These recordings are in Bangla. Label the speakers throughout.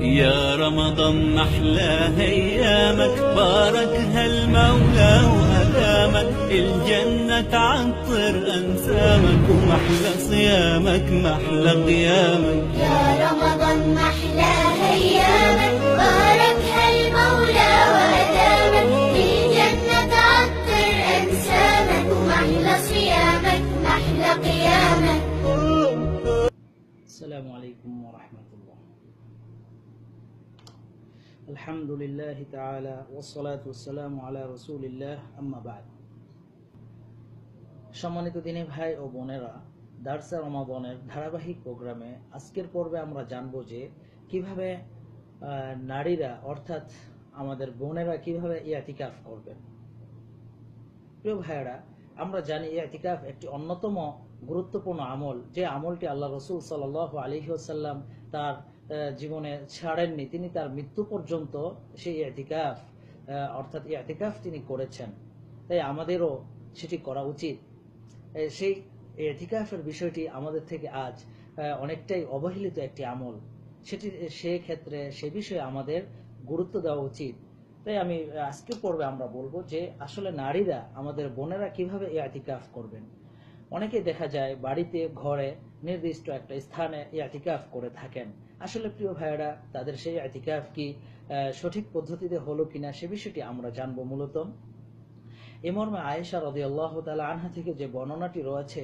Speaker 1: يا رمضان أحلى هيامك بارك هالمولى وأدامك الجنة تعطر أنسامك ومحلى صيامك محلى قيامك.
Speaker 2: يا رمضان أحلى هيامك بارك هالمولى وأدامك الجنة تعطر أنسامك ومحلى صيامك محلى قيامك.
Speaker 3: السلام عليكم ورحمة الله আলহামদুলিল্লাহ ওসলাতাম রসুলিল্লাহ আম্মাবাদ সম্মানিত দিনে ভাই ও বোনেরা, দার্সা রমাবনের ধারাবাহিক প্রোগ্রামে আজকের পর্বে আমরা জানব যে কীভাবে নারীরা অর্থাৎ আমাদের বোনেরা কীভাবে ইয়াতিকাফ করবেন। প্রিয় ভাইয়েরা, আমরা জানি ইয়াতিকাফ একটি অন্যতম গুরুত্বপূর্ণ আমল। যে আমলটি আল্লাহ রসুল সাল আলী তার জীবনে ছাড়েননি। তিনি তার মৃত্যু পর্যন্ত সেই আহ, অর্থাৎ ইয়াতিকাফ তিনি করেছেন। তাই আমাদেরও সেটি করা উচিত। সেই এতিকাফের বিষয়টি আমাদের থেকে আজ অনেকটাই অবহেলিত একটি আমল। সেটি সে ক্ষেত্রে সে বিষয়ে আমাদের গুরুত্ব দেওয়া উচিত। তাই আমি আজকে পর্বে আমরা বলব যে আসলে নারীরা আমাদের বোনেরা কীভাবে ইয়াতিকাফ করবেন? অনেকে দেখা যায় বাড়িতে ঘরে নির্দিষ্ট একটা স্থানে ইয়াতিকাফ করে থাকেন। আসলে প্রিয় ভাইয়েরা, তাদের সেই ইয়াতিকাফ কি সঠিক পদ্ধতিতে হলো কিনা সে বিষয়টি আমরা জানব মূলত। এ মর্মে আয়েশা রদি আল্লাহ তালা আনহা থেকে যে বর্ণনাটি রয়েছে,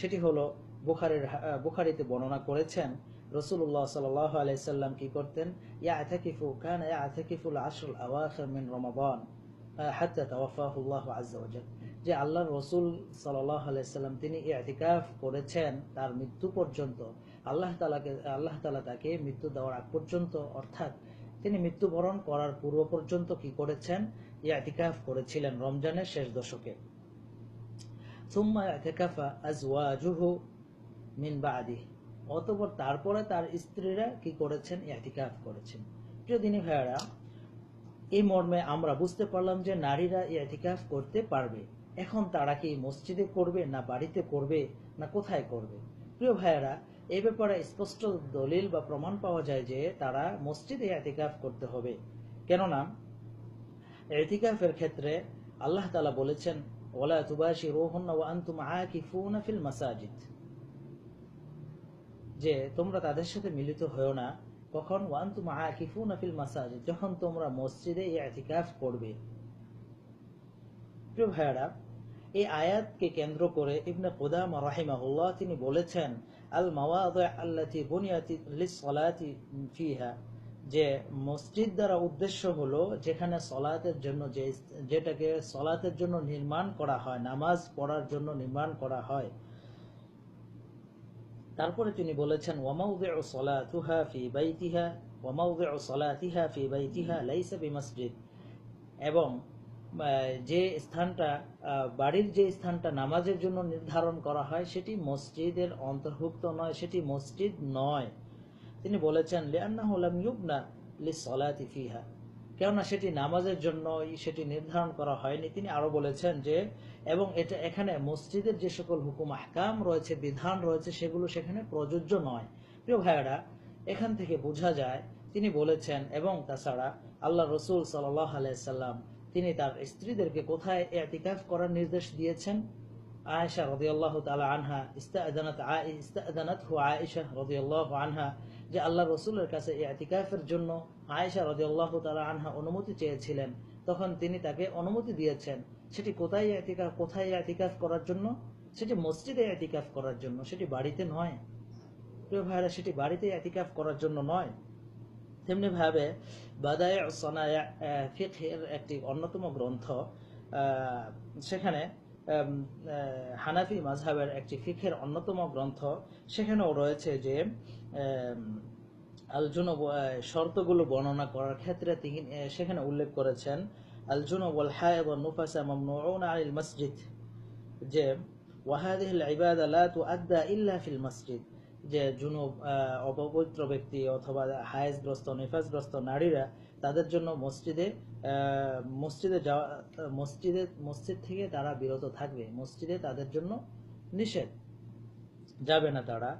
Speaker 3: সেটি হলো বুখারের বুখারিতে বর্ণনা করেছেন রসুল্লাহ সাল্লাহ আলাইসাল্লাম কি করতেন? ইয়া আথাকিফু কান ইয়া আথাকিফুল আশরুল আওয়াখির মিন রমাদান হাত্তা তাওয়াফাহুল্লাহ আজ্জা ওয়াজাল। যে আল্লাহর রসুল সাল্লাহ আলাইসাল্লাম তিনি ইতিকাফ করেছেন তার মৃত্যু পর্যন্ত। আল্লাহ তালাকে আল্লাহ তালা তাকে মৃত্যু দেওয়ার আগ পর্যন্ত, অর্থাৎ তিনি মৃত্যুবরণ করার পূর্ব পর্যন্ত কি করেছেন? ইয়াতিকাফ করেছিলেন রমজানের শেষ দশকে। সুম্মা ইয়াতিকাফা আজওয়াজুহু মিন বাদি। অতঃপর তারপরে তার স্ত্রীরা কি করেছেন? ইয়াতিকাফ করেছেন। প্রিয় দিনী ভাইয়ারা, এই মর্মে আমরা বুঝতে পারলাম যে নারীরা ইয়াতিকাফ করতে পারবে। এখন তারা কি মসজিদে করবে, না বাড়িতে করবে, না কোথায় করবে? প্রিয় ভাইয়েরা এই ব্যাপারে স্পষ্ট দলিল বা প্রমাণ পাওয়া যায় যে তারা মসজিদে ইয়াতিকাফ করতে হবে। কেননা, এতিকাফের ক্ষেত্রে আল্লাহ তালা বলেছেন ওলা আকিফুনা ফিল মাসাজিদ। যে তোমরা তাদের সাথে মিলিত হয়েও না, কখন ওয়ান তুমা যখন তোমরা মসজিদে ইতিকাফ করবে। প্রিয় ভাইয়ারা, এই আয়াতকে কেন্দ্র করে ইবনে কুদামা রাহিমাহুল্লাহ তিনি বলেছেন আল মাওয়াদি আল্লাতি বুনিয়াতি লিসসালাতি ফিহা যে মসজিদ দ্বারা উদ্দেশ্য হলো যেখানে সলাতের জন্য যে যেটাকে সলাতের জন্য নির্মাণ করা হয় নামাজ পড়ার জন্য নির্মাণ করা হয়। তারপরে তিনি বলেছেন ওয়ামাউদিউ সলাতুহা ফি বাইতিহা ওয়ামাউদিউ সলাতিহা ফি বাইতিহা লাইসা বিমসজিদ। এবং আহ, যে স্থানটা বাড়ির যে স্থানটা নামাজের জন্য নির্ধারণ করা হয়, সেটি মসজিদের অন্তর্ভুক্ত নয়, সেটি মসজিদ নয়। তিনি বলেছেন, লিআন্নাহু লাম ইউবনা লিসসালাতি ফিহা। কেননা সেটি নামাজের জন্য সেটি নির্ধারণ করা হয়নি। তিনি আরও বলেছেন যে, এবং এটা এখানে মসজিদের যে সকল হুকুম, আহকাম রয়েছে, বিধান রয়েছে, সেগুলো সেখানে প্রযোজ্য নয়। প্রিয় ভাইয়েরা, এখান থেকে বোঝা যায়, তিনি বলেছেন, এবং তাছাড়া আল্লাহ রসুল সাল্লাহ আলাইসাল্লাম তিনি তার স্ত্রীদেরকে কোথায় এতিকাফ করার নির্দেশ দিয়েছেন? আয়েশা রদিয়াল্লাহ তালা আনহা ইস্তাদানাত ইস্তাদানাত হু আয়েশা রদিয়াল্লাহ আনহা, যে আল্লাহ রসুলের কাছে এতিকাফের জন্য আয়েশা রদিয়াল্লাহ তালা আনহা অনুমতি চেয়েছিলেন, তখন তিনি তাকে অনুমতি দিয়েছেন। সেটি কোথায় এতিকাফ কোথায় এতিকাফ করার জন্য? সেটি মসজিদে এতিকাফ করার জন্য, সেটি বাড়িতে নয়। প্রিয় ভাইরা, সেটি বাড়িতে এতিকাফ করার জন্য নয়। তেমনি ভাবে বাদায় সনায়া ফিকহের একটি অন্যতম গ্রন্থ সেখানে হানাফি মাঝহাবের একটি ফিখের অন্যতম গ্রন্থ সেখানেও রয়েছে যে আম, আল জুনুব আহ, শর্তগুলো বর্ণনা করার ক্ষেত্রে তিনি সেখানে উল্লেখ করেছেন আল জুনুব ওয়াল ওয়ান নুফাসা মামনুউন আনিল মসজিদ যে ওয়াহাদিহ ইবাদা লা তুআদ্দা ইল্লা ফিল মসজিদ যে জুনুব অপবিত্র ব্যক্তি অথবা হায়েজগ্রস্ত নিফাসগ্রস্ত নারীরা তাদের জন্য মসজিদে মসজিদে যাওয়া, মসজিদে, মসজিদ থেকে তারা বিরত থাকবে। মসজিদে তাদের জন্য নিষেধ। যাবে না তারা।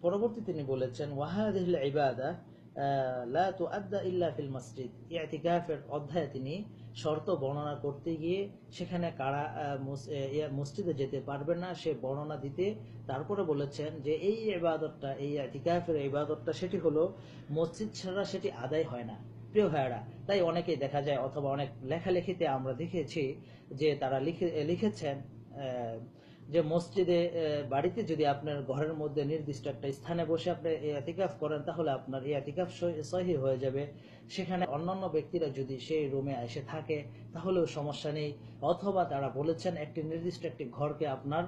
Speaker 3: পরবর্তী তিনি বলেছেন ওয়াহাদিল ইবাদা লা ইল্লা ফিল মসজিদ। ইআতিকাফের অধ্যায়ে তিনি শর্ত বর্ণনা করতে গিয়ে সেখানে কারা মসজিদে যেতে পারবে না, সে বর্ণনা দিতে তারপরে বলেছেন যে এই ইবাদতটা, এই ইতিকাফের ইবাদতটা, সেটি হলো মসজিদ ছাড়া সেটি আদায় হয় না। প্রিয় ভাইয়েরা, তাই অনেকেই দেখা যায় অথবা অনেক লেখালেখিতে আমরা দেখেছি যে তারা লিখে, লিখেছেন যে মসজিদে বাড়িতে যদি আপনার ঘরের মধ্যে নির্দিষ্ট একটা স্থানে বসে আপনি এতিকাফ করেন, তাহলে আপনার এতিকাফ সহি হয়ে যাবে। সেখানে অন্যান্য ব্যক্তিরা যদি সেই রুমে এসে থাকে, তাহলেও সমস্যা নেই। অথবা তারা বলেছেন, একটি নির্দিষ্ট একটি ঘরকে আপনার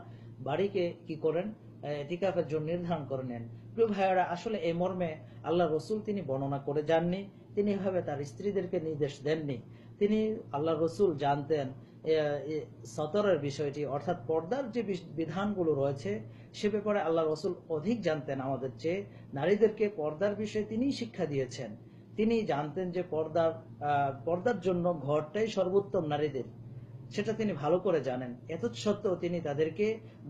Speaker 3: বাড়িকে কি করেন? এতিকাফের জন্য নির্ধারণ করে নেন। প্রিয় ভাইয়েরা, আসলে এই মর্মে আল্লাহ রসুল তিনি বর্ণনা করে যাননি। তিনি এভাবে তার স্ত্রীদেরকে নির্দেশ দেননি। তিনি আল্লাহ রসুল জানতেন সতরের বিষয়টি, অর্থাৎ পর্দার যে বিধানগুলো রয়েছে, সে ব্যাপারে আল্লাহ রসুল অধিক জানতেন আমাদের চেয়ে। নারীদেরকে পর্দার বিষয়ে তিনিই শিক্ষা দিয়েছেন। তিনি জানতেন যে পর্দার পর্দার জন্য ঘরটাই সর্বোত্তম নারীদের। সেটা তিনি ভালো করে জানেন। এত সত্ত্বেও তিনি তাদেরকে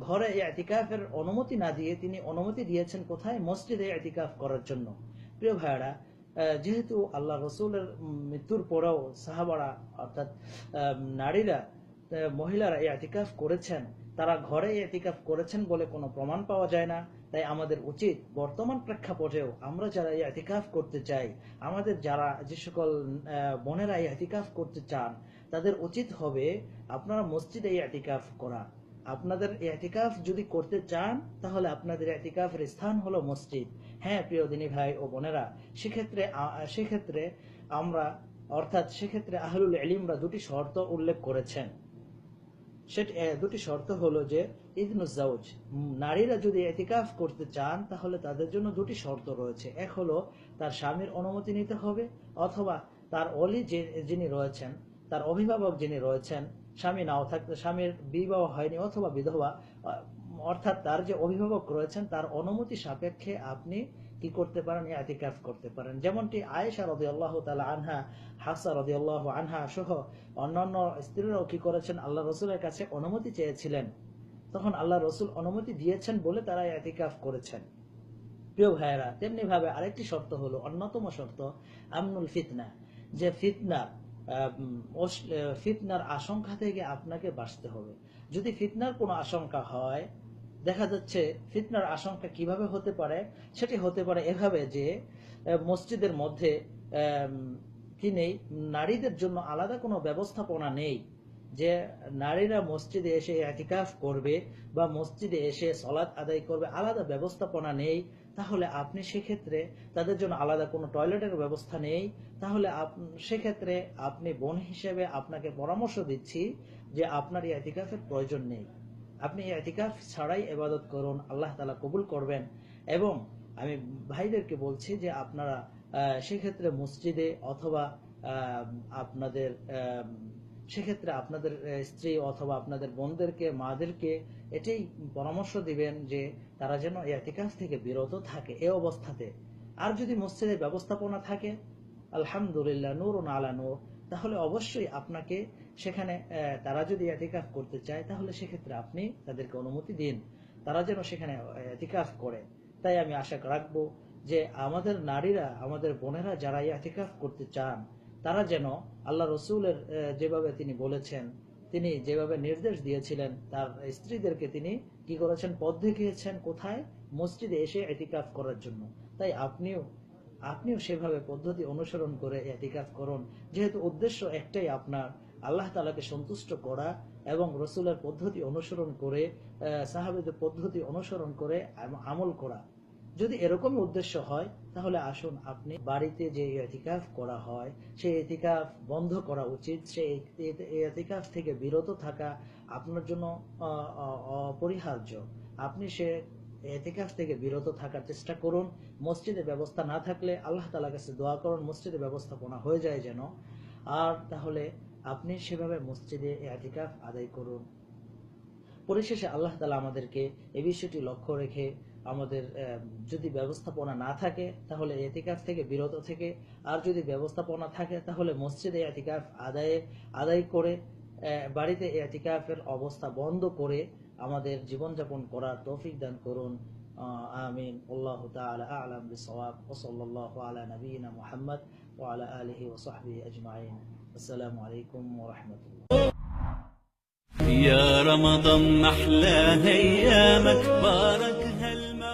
Speaker 3: ঘরে এতিকাফের অনুমতি না দিয়ে তিনি অনুমতি দিয়েছেন কোথায়? মসজিদে এতিকাফ করার জন্য। প্রিয় ভাইয়ারা যেহেতু আল্লাহ রসুলের মৃত্যুর পরেও সাহাবারা, অর্থাৎ নারীরা মহিলারা এতিকাফ করেছেন, তারা ঘরে এতিকাফ করেছেন বলে কোনো প্রমাণ পাওয়া যায় না। তাই আমাদের উচিত বর্তমান প্রেক্ষাপটেও আমরা যারা এতিকাফ করতে চাই, আমাদের যারা যে সকল বোনেরা এতিকাফ করতে চান, তাদের উচিত হবে আপনারা মসজিদে এই এতিকাফ করা। আপনাদের এতিকাফ যদি করতে চান, তাহলে আপনাদের এটিকাফের স্থান হলো মসজিদ। হ্যাঁ প্রিয় দিনী ভাই ও বোনেরা, সেক্ষেত্রে সেক্ষেত্রে আমরা, অর্থাৎ সেক্ষেত্রে আহলুল এলিমরা দুটি শর্ত উল্লেখ করেছেন। দুটি শর্ত হলো যে ইদনুজাউজ নারীরা যদি এতিকাফ করতে চান, তাহলে তাদের জন্য দুটি শর্ত রয়েছে। এক হলো তার স্বামীর অনুমতি নিতে হবে, অথবা তার অলি যে, যিনি রয়েছেন, তার অভিভাবক যিনি রয়েছেন স্বামী নাও থাকতে স্বামীর বিবাহ হয়নি অথবা বিধবা অর্থাৎ তার যে অভিভাবক রয়েছেন তার অনুমতি সাপেক্ষে আপনি কি করতে পারেন? এতিকাফ করতে পারেন। যেমনটি আয়েশা রদি আল্লাহ তালা আনহা হাসা রদি আল্লাহ আনহা সহ অন্যান্য স্ত্রীরাও কি করেছেন? আল্লাহ রসুলের কাছে অনুমতি চেয়েছিলেন। তখন আল্লাহ রসুল অনুমতি দিয়েছেন বলে তারা এতিকাফ করেছেন। প্রিয় ভাইয়েরা তেমনি ভাবে আরেকটি শর্ত হলো অন্যতম শর্ত আমনুল ফিতনা। যে আহ, ফিতনার আশঙ্কা থেকে আপনাকে বাঁচতে হবে। যদি ফিতনার কোনো আশঙ্কা হয়, দেখা যাচ্ছে ফিতনার আশঙ্কা কীভাবে হতে পারে, সেটি হতে পারে এভাবে যে মসজিদের মধ্যে কি নেই, নারীদের জন্য আলাদা কোনো ব্যবস্থাপনা নেই যে, নারীরা মসজিদে এসে এতিকাফ করবে বা মসজিদে এসে সলাৎ আদায় করবে, আলাদা ব্যবস্থাপনা নেই তাহলে আপনি সেক্ষেত্রে তাদের জন্য আলাদা কোনো টয়লেটের ব্যবস্থা নেই। তাহলে সেক্ষেত্রে আপনি বোন হিসেবে আপনাকে পরামর্শ দিচ্ছি যে আপনার এই এতিকাফের প্রয়োজন নেই। আপনি এই এতিকাফ ছাড়াই এবাদত করুন, আল্লাহ তালা কবুল করবেন। এবং আমি ভাইদেরকে বলছি যে আপনারা সেক্ষেত্রে মসজিদে অথবা আপনাদের সেক্ষেত্রে আপনাদের স্ত্রী অথবা আপনাদের বোনদেরকে, মাদেরকে এটাই পরামর্শ দিবেন যে তারা যেন এতিকাফ থেকে বিরত থাকে এ অবস্থাতে। আর যদি মসজিদের ব্যবস্থাপনা থাকে, আলহামদুলিল্লাহ নূর আলা নূর, তাহলে অবশ্যই আপনাকে সেখানে তারা যদি এতিকাফ করতে চায়, তাহলে সেক্ষেত্রে আপনি তাদেরকে অনুমতি দিন। তারা যেন সেখানে এতিকাফ করে। তাই আমি আশা রাখব যে আমাদের নারীরা, আমাদের বোনেরা যারা এতিকাফ করতে চান তারা যেন আল্লাহ রসুলের যেভাবে তিনি বলেছেন, তিনি যেভাবে নির্দেশ দিয়েছিলেন, তার স্ত্রীদেরকে তিনি কি করেছেন? পথ দেখিয়েছেন কোথায়? মসজিদে এসে এতিকাফ করার জন্য। তাই আপনিও আপনিও সেভাবে পদ্ধতি অনুসরণ করে এতিকাফ করুন। যেহেতু উদ্দেশ্য একটাই আপনার, আল্লাহ তালাকে সন্তুষ্ট করা এবং রসুলের পদ্ধতি অনুসরণ করে সাহাবেদের পদ্ধতি অনুসরণ করে আমল করা। যদি এরকমই উদ্দেশ্য হয়, তাহলে আসুন আপনি বাড়িতে যে এতিকাফ করা হয়, সেই এতিকাফ বন্ধ করা উচিত। সেই এতিকাফ থেকে বিরত থাকা আপনার জন্য অপরিহার্য। আপনি সে এতিকাফ থেকে বিরত থাকার চেষ্টা করুন। মসজিদে ব্যবস্থা না থাকলে আল্লাহ তালার কাছে দোয়া করুন, মসজিদে ব্যবস্থাপনা হয়ে যায় যেন। আর তাহলে আপনি সেভাবে মসজিদে এতিকাফ আদায় করুন। পরিশেষে আল্লাহ তালা আমাদেরকে এ বিষয়টি লক্ষ্য রেখে আমাদের যদি ব্যবস্থাপনা না থাকে, তাহলে এতিকাফ থেকে, বিরত থেকে, আর যদি ব্যবস্থাপনা থাকে, তাহলে মসজিদে এতিকাফ আদায়ে, আদায় করে বাড়িতে এতিকাফের অবস্থা বন্ধ করে আমাদের জীবনযাপন করার তৌফিক দান করুন। আমিন। আল্লাহ তালা আলম সবাব ওসল আলা মোহাম্মদ ওয়ালা আলহি ওসাহবি আজমাইন। আসসালামু আলাইকুম ওরহমতুল্লা
Speaker 1: يا رمضان محلى ايامك بارك هالمرة